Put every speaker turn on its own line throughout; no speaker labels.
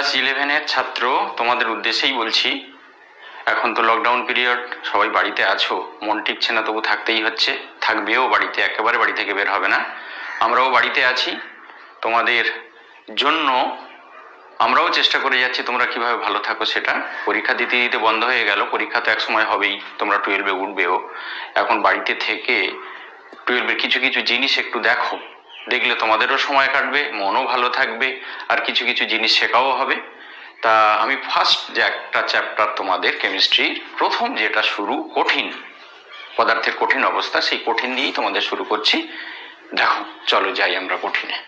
Class ইলেভেনের ছাত্র, তোমাদের উদ্দেশ্যেই বলছি, এখন তো লকডাউন পিরিয়ড সবাই বাড়িতে আছো, মন টিকছে না, তবু থাকতেই হচ্ছে, থাকবেও বাড়িতে, একেবারে বাড়ি থেকে বের হবে না। আমরাও বাড়িতে আছি, তোমাদের জন্য আমরাও চেষ্টা করে যাচ্ছি, তোমরা কীভাবে ভালো থাকো সেটা। পরীক্ষা দিতে দিতে বন্ধ হয়ে গেল, পরীক্ষা তো একসময় হবেই, তোমরা টুয়েলভে উঠবেও। এখন বাড়িতে থেকে টুয়েলভের কিছু কিছু জিনিস একটু দেখো। দেখলে তোমাদেরও সময় কাটবে, মনও ভালো থাকবে, আর কিছু কিছু জিনিস শেখাও হবে। তা আমি ফার্স্ট যে একটা চ্যাপ্টার তোমাদের কেমিস্ট্রির প্রথম যেটা শুরু কঠিন, পদার্থের কঠিন অবস্থা, সেই কঠিন দিয়েই তোমাদের শুরু করছি। দেখো, চলো যাই আমরা কঠিনে।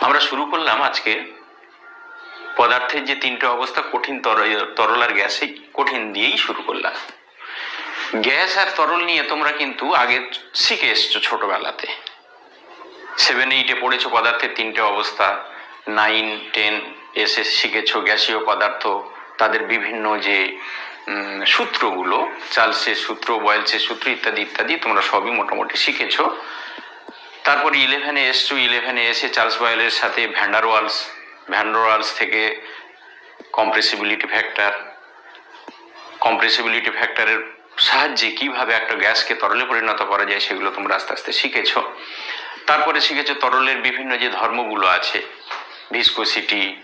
আমরা শুরু করলাম আজকে পদার্থের যে তিনটে অবস্থা, কঠিন তরল- আর গ্যাসে কঠিন দিয়েই শুরু করলাম। গ্যাস আর তরল নিয়ে তোমরা কিন্তু আগে শিখে এসছো ছোটবেলাতে। সেভেন এইটে পড়েছো পদার্থের তিনটে অবস্থা। নাইন টেন এসে শিখেছো গ্যাসীয় পদার্থ, তাদের বিভিন্ন যে সূত্রগুলো, চার্লসের সূত্র বয়েলসের সূত্র ইত্যাদি ইত্যাদি তোমরা সবই মোটামুটি শিখেছো। তারপর ইলেভেনে এসছো ইলেভেনে এসে চার্লস বয়েলের সাথে van der Waals van der Waals থেকে কম্প্রেসিবিলিটি ফ্যাক্টর, কম্প্রেসিবিলিটি ফ্যাক্টরের সাহায্যে কীভাবে একটা গ্যাসকে তরলে পরিণত করা যায় সেগুলো তোমরা আস্তে আস্তে শিখেছো। তারপরে শিখেছো তরলের বিভিন্ন যে ধর্মগুলো আছে, ভিসকোসিটি,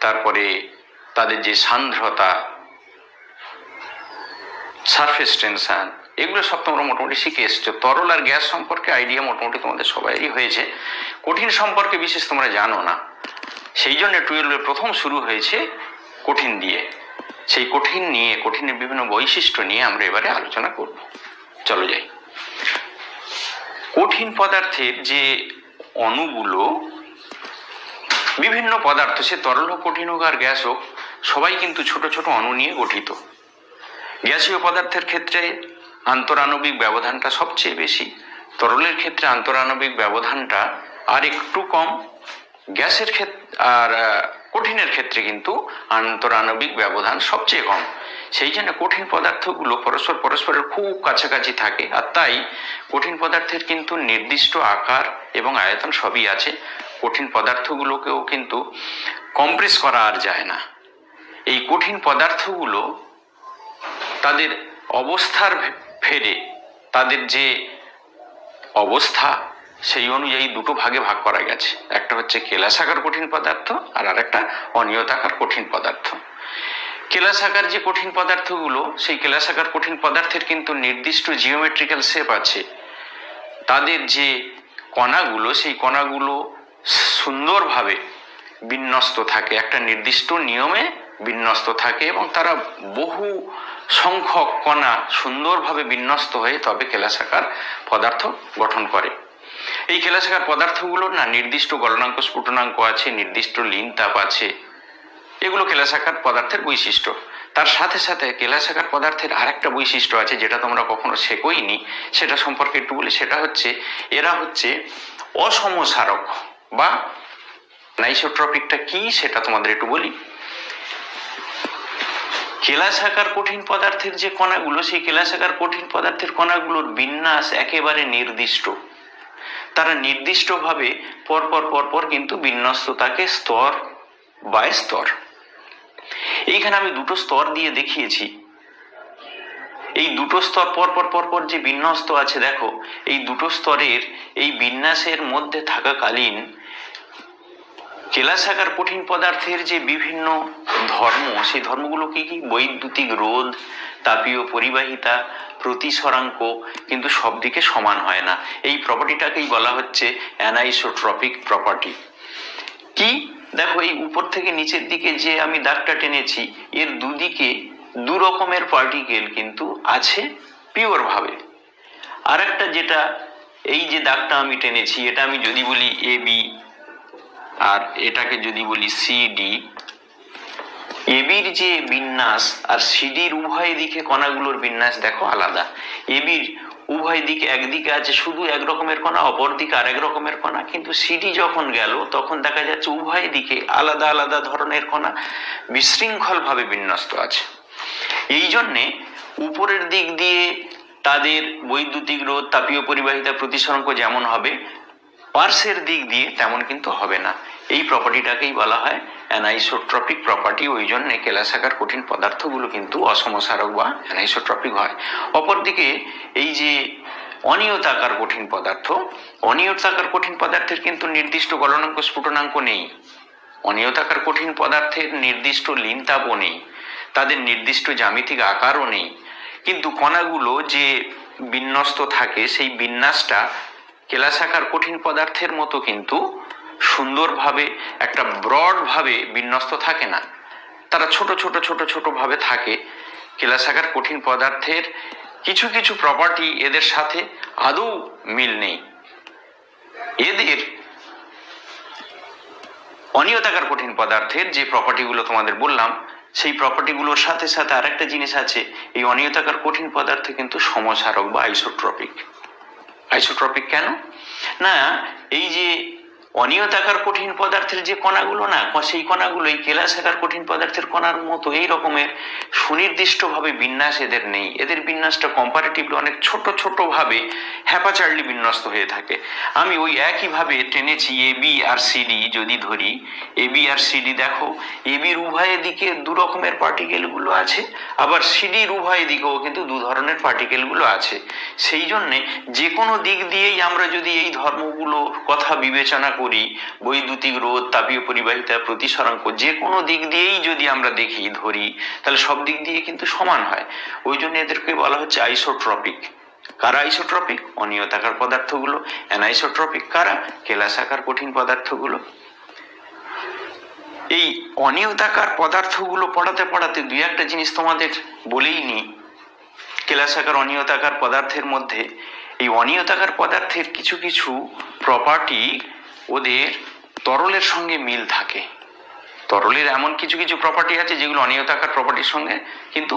তারপরে তাদের যে সান্দ্রতা, সারফেস টেনশন, এগুলো সব তোমরা মোটামুটি শিখে এসছো। তরল আর গ্যাস সম্পর্কে আইডিয়া মোটামুটি তোমাদের সবারই হয়েছে। কঠিন সম্পর্কে বিশেষ তোমরা জানো না। সেই জন্য টুয়েলভের প্রথম শুরু হয়েছে কঠিন দিয়ে। সেই কঠিন নিয়ে কঠিনের বিভিন্ন বৈশিষ্ট্য নিয়ে আমরা এবারে আলোচনা করব। চলো যাই। কঠিন পদার্থের যে অণুগুলো, বিভিন্ন পদার্থ, সে তরল হোক, কঠিন হোক আর গ্যাস হোক, সবাই কিন্তু ছোট ছোট অণু নিয়ে গঠিত। গ্যাসীয় পদার্থের ক্ষেত্রে আন্তরাণবিক ব্যবধানটা সবচেয়ে বেশি। তরলের ক্ষেত্রে আন্তরাণবিক ব্যবধানটা আর একটু কম। গ্যাসের ক্ষেত্রে আর কঠিনের ক্ষেত্রে কিন্তু আন্তরাণবিক ব্যবধান সবচেয়ে কম। সেই জন্য কঠিন পদার্থগুলো পরস্পর, পরস্পরের খুব কাছাকাছি থাকে আর তাই কঠিন পদার্থের কিন্তু নির্দিষ্ট আকার এবং আয়তন সবই আছে। কঠিন পদার্থগুলোকেও কিন্তু কম্প্রেস করা আর যায় না। এই কঠিন পদার্থগুলো তাদের অবস্থার ফেরে তাদের যে অবস্থা সেই অনুযায়ী দুটো ভাগে ভাগ করা গেছে। একটা হচ্ছে কেলাসাকার কঠিন পদার্থ আর আরেকটা অনিয়তাকার কঠিন পদার্থ। কেলাসাকার যে কঠিন পদার্থগুলো, সেই কেলাসাকার কঠিন পদার্থের কিন্তু নির্দিষ্ট জিওমেট্রিক্যাল শেপ আছে। তাদের যে কণাগুলো, সেই কণাগুলো সুন্দরভাবে বিন্যস্ত থাকে। একটা নির্দিষ্ট নিয়মে বিন্যস্ত থাকে এবং তারা বহু সংখ্যক কণা সুন্দরভাবে বিন্যস্ত হয়ে তবে কেলাসাকার পদার্থ গঠন করে। এই কেলাসাকার পদার্থগুলোর না নির্দিষ্ট গলনাঙ্ক, স্ফুটনাঙ্ক আছে, নির্দিষ্ট লিন তাপ আছে। এগুলো কেলাসাকার পদার্থের বৈশিষ্ট্য। তার সাথে সাথে কেলা শাখার পদার্থের আরেকটা বৈশিষ্ট্য আছে যেটা তোমরা কখনো শেখোইনি। সেটা সম্পর্কে একটু বলি। সেটা হচ্ছে, এরা হচ্ছে অসমসারক বা নাইসোট্রপিকটা কি সেটা তোমাদের একটু বলি। কেলাসাকার কঠিন পদার্থের যে কণাগুলো, সেই কেলাসাকার কঠিন পদার্থের কণাগুলোর বিন্যাস একেবারে নির্দিষ্ট। তারা নির্দিষ্টভাবে পরপর পরপর কিন্তু বিন্যস্ত থাকে স্তর বাই স্তর। এইখানে আমি দুটো স্তর দিয়ে দেখিয়েছি। এই দুটো স্তর পরপর পরপর যে বিন্যস্ত আছে, দেখো, এই দুটো স্তরের এই বিন্যাসের মধ্যে থাকাকালীন কেলাসাকার কঠিন পদার্থের যে বিভিন্ন ধর্ম, সেই ধর্মগুলো কি কি? বৈদ্যুতিক রোধ তাপীয় পরিবাহিতা, প্রতিসরাঙ্ক কিন্তু সব দিকে সমান হয় না। এই প্রপার্টিটাকেই বলা হচ্ছে অ্যানাইসোট্রপিক প্রপার্টি কি? দেখো, এই উপর থেকে নিচের দিকে যে আমি দাগটা টেনেছি, এর দুদিকে দু রকমের পার্টিকেল কিন্তু আছে পিওর ভাবে। আর একটা যেটা, এই যে দাগটা আমি টেনেছি, এটা আমি যদি বলি এ বি আর এটাকে যদি বলি সিডি এবির যে বিন্যাস আর সিডির উভয় দিকে কণাগুলোর বিন্যাস দেখো আলাদা। এবির উভয় দিকে একদিকে আছে শুধু এক রকমের কণা, অপর দিকে আরেক রকমের কণা, কিন্তু সিডি যখন গেল, তখন দেখা যাচ্ছে উভয় দিকে আলাদা আলাদা ধরনের কণা বিশৃঙ্খলভাবে বিন্যস্ত আছে। এই জন্যে উপরের দিক দিয়ে তাদের বৈদ্যুতিক রোধ, তাপীয় পরিবাহিতা প্রতিসরাঙ্ক যেমন হবে, পার্শ্বের দিক দিয়ে তেমন কিন্তু হবে না। এই প্রপার্টিটাকেই বলা হয় অ্যানাইসোট্রপিক প্রপার্টি ওই জন্য কেলাসাকার কঠিন পদার্থগুলো কিন্তু অসমসারক বা অ্যানাইসোট্রপিক হয়। অপরদিকে এই যে অনিয়তাকার কঠিন পদার্থ, অনিয়তাকার কঠিন পদার্থের কিন্তু নির্দিষ্ট গলনাঙ্ক স্ফুটনাঙ্ক নেই। অনিয়তাকার কঠিন পদার্থের নির্দিষ্ট লিনতাপও নেই। তাদের নির্দিষ্ট জ্যামিতিক আকারও নেই। কিন্তু কণাগুলো যে বিন্যস্ত থাকে, সেই বিন্যাসটা কেলাসাকার কঠিন পদার্থের মতো কিন্তু সুন্দরভাবে, একটা ব্রডভাবে বিন্যস্ত থাকে না। তারা ছোট ছোট ছোট ছোট ভাবে থাকে। কেলাসাকার কঠিন পদার্থের কিছু কিছু প্রপার্টি এদের সাথে আদৌ মিল নেই। এদের অনিয়তাকার কঠিন পদার্থের যে প্রপার্টিগুলো তোমাদের বললাম, সেই প্রপার্টিগুলোর সাথে সাথে আরেকটা জিনিস আছে। এই অনিয়তাকার কঠিন পদার্থ কিন্তু সমসারক বা আইসোট্রপিক আইসোট্রপিক কেন? না, এই যে অনিয়তাকার কঠিন পদার্থের যে কণাগুলো না সেই কণাগুলো এই কেলাসাকার কঠিন পদার্থের কণার মতো এই রকমের সুনির্দিষ্টভাবে বিন্যাস এদের নেই। এদের বিন্যাসটা কম্পারেটিভলি অনেক ছোট ছোট ভাবে হ্যাপাচার্লি বিন্যস্ত হয়ে থাকে। আমি ওই একইভাবে টেনেছি এ বি আর সিডি যদি ধরি এ বি আর সিডি দেখো এ বির উভয় দিকে দু রকমের পার্টিকেলগুলো আছে, আবার সিডির উভয় দিকেও কিন্তু দু ধরনের পার্টিকেলগুলো আছে। সেই জন্যে যে কোনো দিক দিয়েই আমরা যদি এই ধর্মগুলো কথা বিবেচনা করি, বৈদ্যুতিক রোধ, তাপীয় পরিবাহিতা, প্রতিসরাঙ্ক যে কোনো দিক দিয়েই যদি আমরা দেখি, ধরি, তাহলে সব দিক দিয়ে কিন্তু সমান হয়। ওই জন্য এদেরকে বলা হচ্ছে আইসোট্রপিক। কারা আইসোট্রপিক? অনিয়তাকার পদার্থগুলো। অ্যানাইসোট্রপিক কারা? কেলাসাকার কঠিন পদার্থগুলো। এই অনিয়তাকার পদার্থগুলো পড়াতে পড়াতে দুই একটা জিনিস তোমাদের বলেই নি। কেলাসাকার অনিয়তাকার পদার্থের মধ্যে এই অনিয়তাকার পদার্থের কিছু কিছু প্রপার্টি ওদের তরলের সঙ্গে মিল থাকে। তরলের এমন কিছু কিছু প্রপার্টি আছে যেগুলো অনিয়তাকার প্রপার্টির সঙ্গে কিন্তু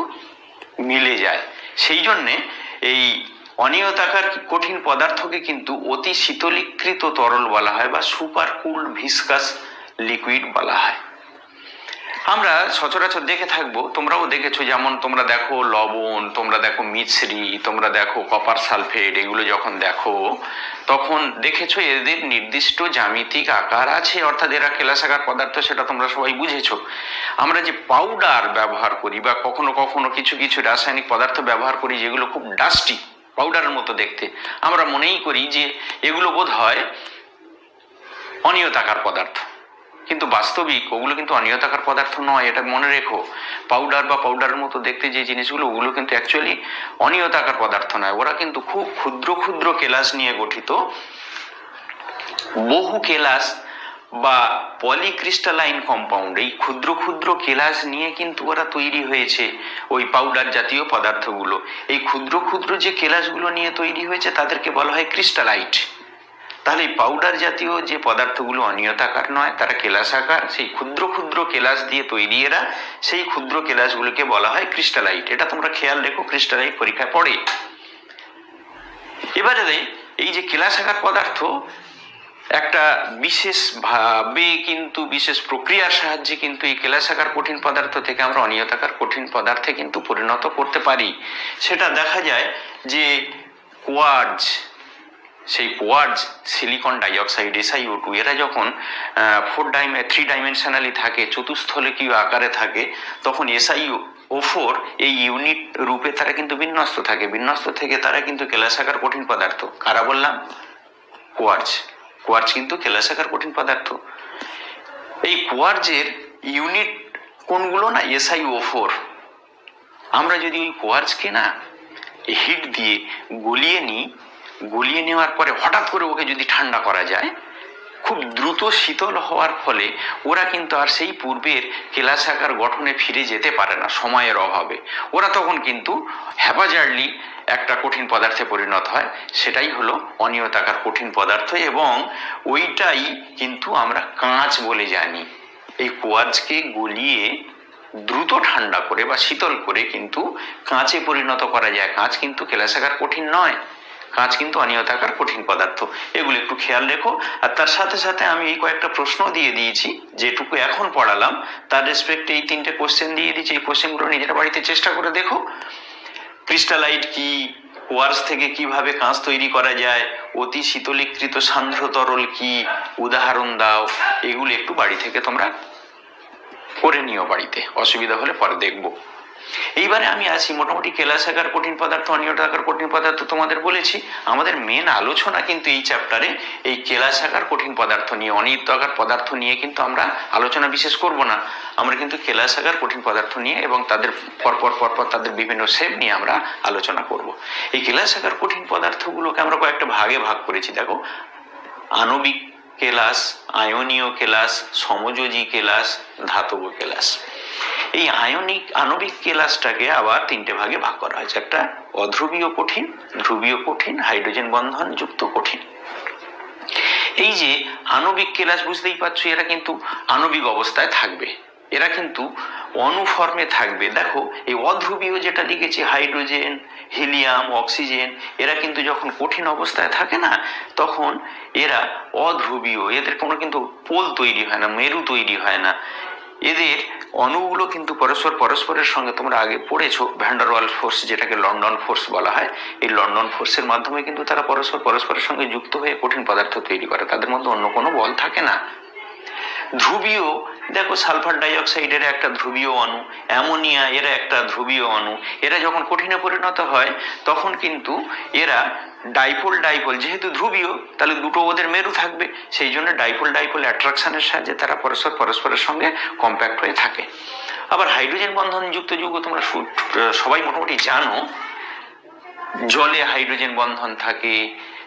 মিলে যায়। সেই জন্যে এই অনিয়তাকার কঠিন পদার্থকে কিন্তু অতি শীতলীকৃত তরল বলা হয় বা সুপার কুল ভিসকাস লিকুইড বলা হয়। আমরা সচরাচর দেখে থাকব, তোমরাও দেখেছ যেমন তোমরা দেখো লবণ, তোমরা দেখো মিছরি, তোমরা দেখো কপার সালফেট এগুলো যখন দেখো, তখন দেখেছ এদের নির্দিষ্ট জ্যামিতিক আকার আছে? অর্থাৎ এরা কেলাসাকার পদার্থ, সেটা তোমরা সবাই বুঝেছ। আমরা যে পাউডার ব্যবহার করি বা কখনো কখনো কিছু কিছু রাসায়নিক পদার্থ ব্যবহার করি যেগুলো খুব ডাস্টি পাউডারের মতো দেখতে, আমরা মনেই করি যে এগুলো বোধ হয় অনিয়তাকার পদার্থ। কিন্তু বাস্তবিক, ওগুলো কিন্তু অনিয়তাকার পদার্থ নয়, এটা মনে রেখো। পাউডার বা পাউডারের মতো দেখতে যে জিনিসগুলো, ওগুলো কিন্তু অ্যাকচুয়ালি অনিয়তাকার পদার্থ নয়। ওরা কিন্তু খুব ক্ষুদ্র ক্ষুদ্র কেলাস নিয়ে গঠিত। বহু কেলাস বা পলিক্রিস্টালাইন কম্পাউন্ড এই ক্ষুদ্র ক্ষুদ্র কেলাস নিয়ে কিন্তু ওরা তৈরি হয়েছে ওই পাউডার জাতীয় পদার্থগুলো। এই ক্ষুদ্র ক্ষুদ্র যে কেলাসগুলো নিয়ে তৈরি হয়েছে, তাদেরকে বলা হয় ক্রিস্টালাইট তাহলে পাউডার জাতীয় যে পদার্থগুলো অনিয়তাকার নয়, তারা কেলাসাকার সেই ক্ষুদ্র ক্ষুদ্র কেলাস দিয়ে তৈরি এরা, সেই ক্ষুদ্র কেলাসগুলোকে বলা হয় ক্রিস্টালাইট এটা তোমরা খেয়াল রেখো ক্রিস্টালাইট পরীক্ষায় পড়ে। এবারে এই যে কেলাসাকার পদার্থ, একটা বিশেষ ভাবে কিন্তু, বিশেষ প্রক্রিয়ার সাহায্যে কিন্তু এই কেলাসাকার কঠিন পদার্থ থেকে আমরা অনিয়তাকার কঠিন পদার্থে কিন্তু পরিণত করতে পারি। সেটা দেখা যায় যে কোয়ার্জ সেই quartz silicon dioxide SIO two এরা যখন ফোর ডাইমে থ্রি ডাইমেনশনালি থাকে চতুস্থলকীয় আকারে থাকে, তখন এসআইও ও ফোর এই ইউনিট রূপে তারা কিন্তু বিন্যস্ত থাকে। বিন্যস্ত থেকে তারা কিন্তু কেলাসাকার কঠিন পদার্থ। কারা বললাম? কোয়ার্জ কোয়ার্জ কিন্তু কেলাসাকার কঠিন পদার্থ। এই কোয়ার্জের ইউনিট কোনগুলো না? এসআইও ফোর আমরা যদি ওই কোয়ার্জকে না হিট দিয়ে গলিয়ে নিই গলিয়ে নেওয়ার পরে হঠাৎ করে ওকে যদি ঠান্ডা করা যায়, খুব দ্রুত শীতল হওয়ার ফলে ওরা কিন্তু আর সেই পূর্বের কেলাসাকার গঠনে ফিরে যেতে পারে না সময়ের অভাবে। ওরা তখন কিন্তু হ্যাপাজার্লি একটা কঠিন পদার্থে পরিণত হয়, সেটাই হলো অনিয়তাকার কঠিন পদার্থ এবং ওইটাই কিন্তু আমরা কাঁচ বলে জানি। এই কোয়াজকে গলিয়ে দ্রুত ঠান্ডা করে বা শীতল করে কিন্তু কাঁচে পরিণত করা যায়। কাঁচ কিন্তু কেলাসাকার কঠিন নয়। কাঁচ কিন্তু অনিয়তাকার কঠিন পদার্থ। এগুলো একটু খেয়াল রেখো। আর তার সাথে সাথে আমি এই কয়েকটা প্রশ্ন দিয়ে দিয়েছি, যেটুকু এখন পড়ালাম। তার রেসপেক্টে এই তিনটে কোশ্চেন দিয়ে দিয়েছি। এই কোশ্চেনগুলো নিজের বাড়িতে চেষ্টা করে দেখো। ক্রিস্টালাইট কি? কোয়ার্স থেকে কীভাবে কাঁচ তৈরি করা যায়? অতি শীতলীকৃত সান্দ্র তরল কি? উদাহরণ দাও। এগুলো একটু বাড়ি থেকে তোমরা করে নিও বাড়িতে। অসুবিধা হলে পরে দেখব। এইবারে আমি আসি মোটামুটি কেলাসাকার কঠিন পদার্থ অনিয়টাকার কঠিন পদার্থ তোমাদের বলেছি। আমাদের মেন আলোচনা কিন্তু এই চ্যাপ্টারে এই কেলাসাকার কঠিন পদার্থ নিয়ে অনিয়তাকার পদার্থ নিয়ে কিন্তু আমরা আলোচনা বিশেষ করব না। আমরা কিন্তু কেলাসাকার কঠিন পদার্থ নিয়ে এবং তাদের পরপর পরপর তাদের বিভিন্ন শেপ নিয়ে আমরা আলোচনা করব। এই কেলাসাকার কঠিন পদার্থগুলোকে আমরা কয়েকটা ভাগে ভাগ করেছি। দেখো, আণবিক কেলাস, আয়নীয় কেলাস, সমযোজী কেলাস, ধাতব কেলাস। এই আয়নিক আণবিক কেলাসটাকে আবার তিনটে ভাগে ভাগ করা হয়েছে। একটা অধ্রুবীয় কঠিন, ধ্রুবীয় কঠিন, হাইড্রোজেন বন্ধন যুক্ত কঠিন। এই যে আণবিক কেলাস বুঝতেই পারছ, এরা কিন্তু আণবিক অবস্থায় থাকবে। এরা কিন্তু অনুফর্মে থাকবে। দেখো, এই অধ্রুবীয় যেটা লিখেছে, হাইড্রোজেন, হিলিয়াম, অক্সিজেন, এরা কিন্তু যখন কঠিন অবস্থায় থাকে না, তখন এরা অধ্রুবীয়, এদের কোনো কিন্তু পোল তৈরি হয় না, মেরু তৈরি হয় না। এদের অণুগুলো কিন্তু পরস্পর পরস্পরের সঙ্গে তোমরা আগে পড়েছো ভ্যান্ডারওয়াল ফোর্স যেটাকে লন্ডন ফোর্স বলা হয়। এই লন্ডন ফোর্সের মাধ্যমে কিন্তু তারা পরস্পর পরস্পরের সঙ্গে যুক্ত হয়ে কঠিন পদার্থ তৈরি করে। তাদের মধ্যে অন্য কোনো বল থাকে না। ধ্রুবীয়, দেখো সালফার ডাইঅক্সাইডের একটা ধ্রুবীয় অণু, অ্যামোনিয়া এরা একটা ধ্রুবীয় অণু। এরা যখন কঠিনে পরিণত হয়, তখন কিন্তু এরা ডাইপোল ডাইপোল। যেহেতু ধ্রুবীয়, তাহলে দুটো ওদের মেরু থাকবে। সেই জন্য ডাইপোল ডাইপোল অ্যাট্রাকশনের সাহায্যে তারা পরস্পর, পরস্পরের সঙ্গে কম্প্যাক্ট হয়ে থাকে। আবার হাইড্রোজেন বন্ধন যুক্ত যৌগ তোমরা সবাই মোটামুটি জানো, জলে হাইড্রোজেন বন্ধন থাকে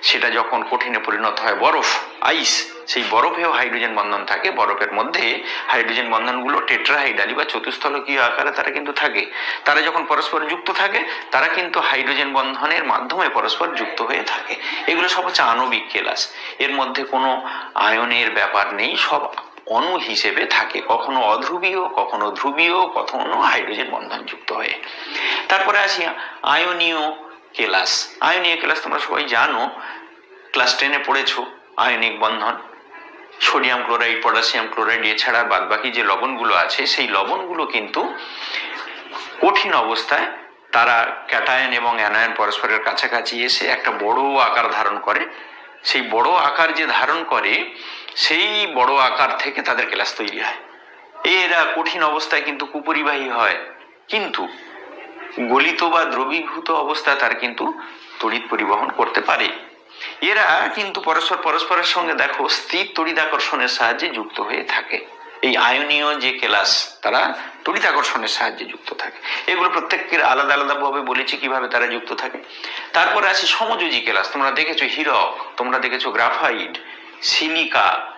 সেটা যখন কঠিনে পরিণত হয়, বরফ আইস সেই বরফেও হাইড্রোজেন বন্ধন থাকে। বরফের মধ্যে হাইড্রোজেন বন্ধনগুলো টেট্রাহাইডালি বা চতুস্থলকীয় আকারে তারা কিন্তু থাকে। তারা যখন পরস্পর যুক্ত থাকে, তারা কিন্তু হাইড্রোজেন বন্ধনের মাধ্যমে পরস্পর যুক্ত হয়ে থাকে। এগুলো সব হচ্ছে আণবিক কেলাস। এর মধ্যে কোনো আয়নের ব্যাপার নেই, সব অণু হিসেবে থাকে। কখনো অধ্রুবীয়, কখনো ধ্রুবীয়, কখনো হাইড্রোজেন বন্ধন যুক্ত হয়ে। তারপরে আসি আয়নীয় কেলাস। আয়নীয় কেলাস তোমরা সবাই জানো, ক্লাস টেনে পড়েছো, আয়নিক বন্ধন, সোডিয়াম ক্লোরাইড, পটাশিয়াম ক্লোরাইড, এছাড়া বাদবাকি যে লবণগুলো আছে, সেই লবণগুলো কিন্তু কঠিন অবস্থায় তারা ক্যাটায়ন এবং অ্যানায়ন পরস্পরের কাছাকাছি এসে একটা বড় আকার ধারণ করে। সেই বড় আকার যে ধারণ করে, সেই বড় আকার থেকে তাদের ক্লাস তৈরি হয়। এরা কঠিন অবস্থায় কিন্তু কুপরিবাহী হয়। কিন্তু গলিত বা দ্রবীভূত অবস্থায় তার কিন্তু তড়িৎ পরিবহন করতে পারে। এরা কিন্তু পরস্পর পরস্পরের সঙ্গে দেখো স্থির তড়িৎাকর্ষণের সাহায্যে যুক্ত হয়ে থাকে। এই আয়নীয় যে কেলাস, তারা তড়িৎাকর্ষণের সাহায্যে যুক্ত থাকে। এগুলো প্রত্যেকের আলাদা আলাদা ভাবে বলেছি কীভাবে তারা যুক্ত থাকে। তারপরে আছে সমযোজী কেলাস, তোমরা দেখেছ হীরক, তোমরা দেখেছ গ্রাফাইট, সিলিকা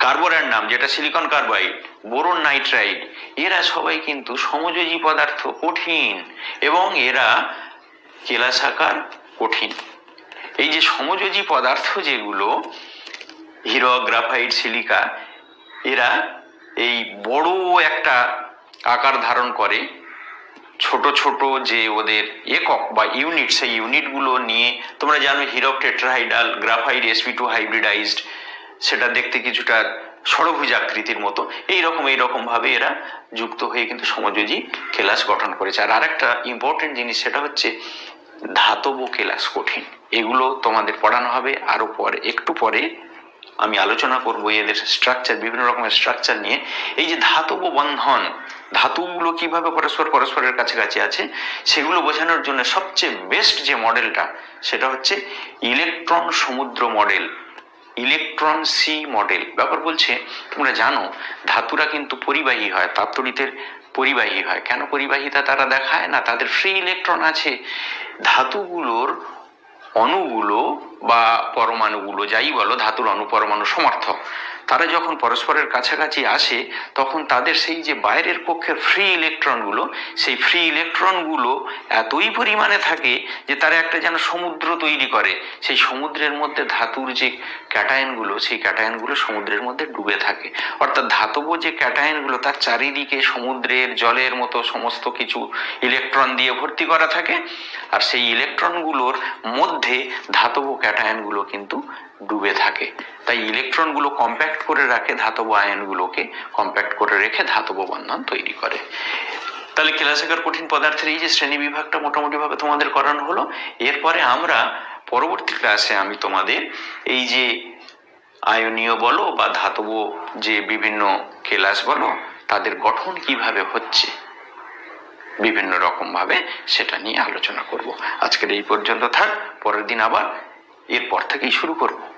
কার্বোনের নাম, যেটা সিলিকন কার্বাইড বোরন নাইট্রাইড এরা সবাই কিন্তু সমযোজী পদার্থ কঠিন এবং এরা কেলাসাকার কঠিন। এই যে সমযোজী পদার্থ যেগুলো হিরো গ্রাফাইট, সিলিকা, এরা এই বড় একটা আকার ধারণ করে। ছোট ছোট যে ওদের একক বা ইউনিট সেই ইউনিটগুলো নিয়ে, তোমরা জানো Hirak tetrahedral graphite SP two hybridised সেটা দেখতে কিছুটা ষড়ভুজ আকৃতির মতো। এই রকম ভাবে এরা যুক্ত হয়ে কিন্তু সমযোজী কেলাস গঠন করেছে। আর আরেকটা ইম্পর্টেন্ট জিনিস সেটা হচ্ছে ধাতব কেলাস কঠিন। এগুলো তোমাদের পড়ানো হবে। আরও পরে, একটু পরে আমি আলোচনা করব এদের স্ট্রাকচার বিভিন্ন রকমের স্ট্রাকচার নিয়ে। এই যে ধাতব বন্ধন, ধাতুগুলো কীভাবে পরস্পর পরস্পরের কাছাকাছি আছে, সেগুলো বোঝানোর জন্য সবচেয়ে বেস্ট যে মডেলটা সেটা হচ্ছে ইলেকট্রন সমুদ্র মডেল ইলেকট্রন সি মডেল ব্যাপার বলছে, তোমরা জানো, ধাতুরা কিন্তু পরিবাহী হয় তাপতড়িতের পরিবাহী হয়। কেন পরিবাহিতা তারা দেখায় না? তাদের ফ্রি ইলেকট্রন আছে। ধাতুগুলোর অণুগুলো বা পরমাণুগুলো, যাই বলো, ধাতুর অণু, পরমাণু সমর্থক। তারা যখন পরস্পরের কাছাকাছি আসে, তখন তাদের সেই যে বাইরের পক্ষের ফ্রি ইলেকট্রনগুলো সেই ফ্রি ইলেকট্রনগুলো এতই পরিমাণে থাকে যে তারা একটা যেন সমুদ্র তৈরি করে। সেই সমুদ্রের মধ্যে ধাতুর যে ক্যাটায়নগুলো সেই ক্যাটায়নগুলো সমুদ্রের মধ্যে ডুবে থাকে। অর্থাৎ ধাতব যে ক্যাটায়নগুলো তার চারিদিকে সমুদ্রের জলের মতো সমস্ত কিছু ইলেকট্রন দিয়ে ভর্তি করা থাকে। আর সেই ইলেকট্রনগুলোর মধ্যে ধাতব ক্যাটায়নগুলো কিন্তু ডুবে থাকে। তাই ইলেকট্রনগুলো কম্প্যাক্ট করে রাখে, ধাতব আয়নগুলোকে কম্প্যাক্ট করে রেখে ধাতব বন্ধন তৈরি করে। তাহলে কেলাসেকার কঠিন পদার্থের এই যে শ্রেণি বিভাগটা মোটামুটি ভাবে তোমাদের করানো হলো, এরপরে আমরা পরবর্তী ক্লাসে আমি তোমাদের এই যে আয়নীয় বলো বা ধাতব যে বিভিন্ন কেলাস বলো, তাদের গঠন কীভাবে হচ্ছে, বিভিন্ন রকম ভাবে সেটা নিয়ে আলোচনা করব। আজকের এই পর্যন্ত থাক, পরের দিন আবার এরপর থেকেই শুরু করব।